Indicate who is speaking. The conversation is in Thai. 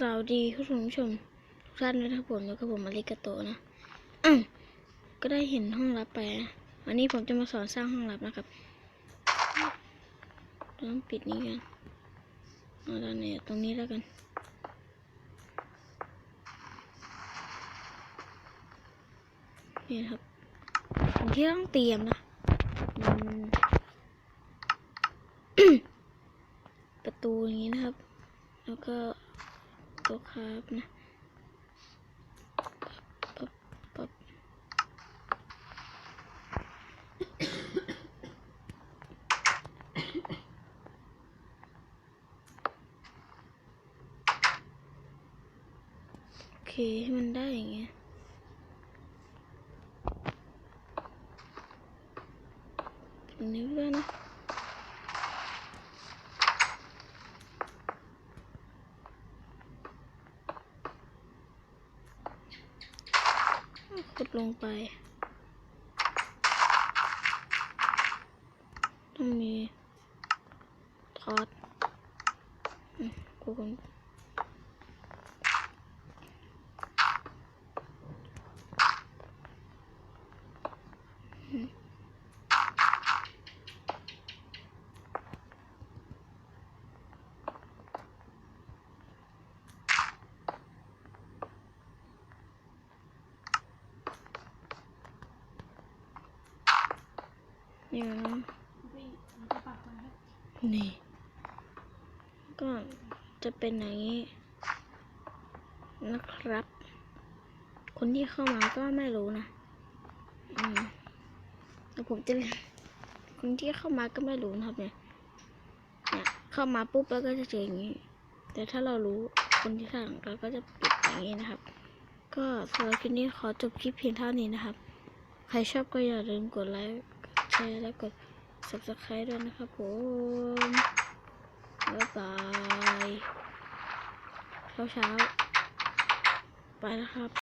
Speaker 1: สวัสดีผู้ชมผู้ชมทุกท่านนะครับผมแล้วก็ผมมาริกาโตนะอืมก็ได้เห็นห้องลับไปนะวันนี้ผมจะมาสอนสร้างห้องลับนะครับต้องปิดนี้กันเอาด้านไหนตรงนี้แล้วกันนี่ครับสิ่งที่ต้องเตรียมนะมประตูอย่างนี้นะครับ แล้วก็ ตัวคราบนะปั๊บปั๊บโอเค ให้มันได้อย่างเงี้ยตรงนี้ด้วยนะ กดลงไปต้องมีทอดอืมกูคน นี่นะนี่ ก็จะเป็นอย่างนี้นะครับ คนที่เข้ามาก็ไม่รู้นะ อืมแต่ผมจะคนที่เข้ามาก็ไม่รู้นะครับเนี่ยเนี่ยเข้ามาปุ๊บแล้วก็จะเจออย่างนี้ แต่ถ้าเรารู้คนที่สั่งเราก็จะปิดอย่างนี้นะครับ ก็สำหรับคลิปนี้ขอจบคลิปเพียงเท่านี้นะครับ ใครชอบก็อย่าลืมกดไลค์ แชร์และกด subscribe ด้วยนะครับผมบ๊ายบายเช้าเช้าๆไปแล้วครับ